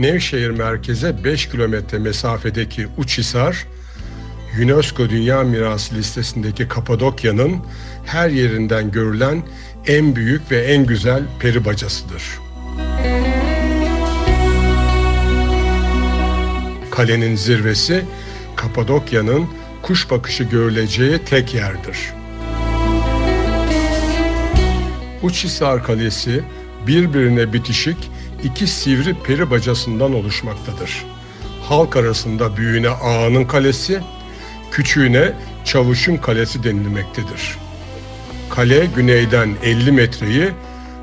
Nevşehir merkeze 5 kilometre mesafedeki Uçhisar, UNESCO Dünya Mirası listesindeki Kapadokya'nın her yerinden görülen en büyük ve en güzel peri bacasıdır. Kalenin zirvesi Kapadokya'nın kuş bakışı görüleceği tek yerdir. Uçhisar Kalesi birbirine bitişik iki sivri peri bacasından oluşmaktadır. Halk arasında büyüğüne Ağa'nın kalesi, küçüğüne Çavuş'un kalesi denilmektedir. Kale güneyden 50 metreyi,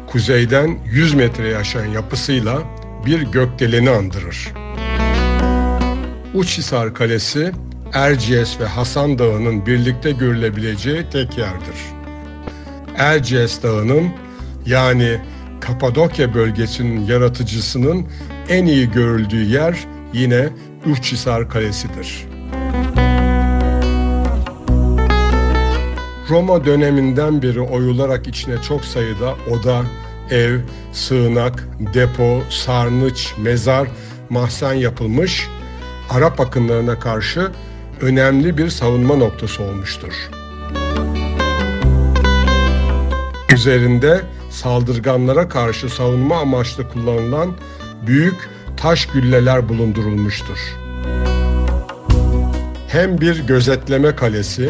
kuzeyden 100 metreye aşan yapısıyla bir gökdeleni andırır. Uçhisar Kalesi, Erciyes ve Hasan Dağı'nın birlikte görülebileceği tek yerdir. Erciyes Dağı'nın yani Kapadokya bölgesinin yaratıcısının en iyi görüldüğü yer yine Uçhisar Kalesi'dir. Roma döneminden beri oyularak içine çok sayıda oda, ev, sığınak, depo, sarnıç, mezar, mahzen yapılmış, Arap akınlarına karşı önemli bir savunma noktası olmuştur. Üzerinde saldırganlara karşı savunma amaçlı kullanılan büyük taş gülleler bulundurulmuştur. Hem bir gözetleme kalesi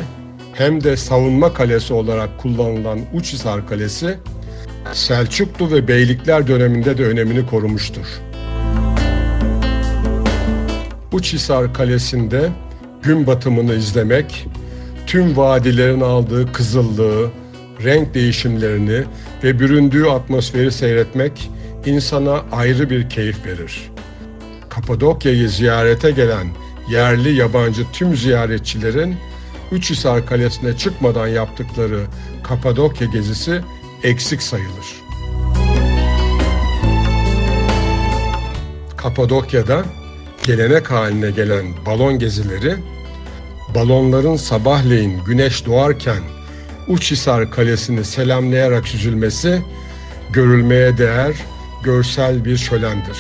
hem de savunma kalesi olarak kullanılan Uçhisar Kalesi Selçuklu ve Beylikler döneminde de önemini korumuştur. Uçhisar Kalesi'nde gün batımını izlemek, tüm vadilerin aldığı kızıllığı, renk değişimlerini ve büründüğü atmosferi seyretmek insana ayrı bir keyif verir. Kapadokya'yı ziyarete gelen yerli yabancı tüm ziyaretçilerin Üçhisar Kalesi'ne çıkmadan yaptıkları Kapadokya gezisi eksik sayılır. Kapadokya'da gelenek haline gelen balon gezileri, balonların sabahleyin güneş doğarken Uçhisar Kalesi'ni selamlayarak süzülmesi görülmeye değer görsel bir şölendir.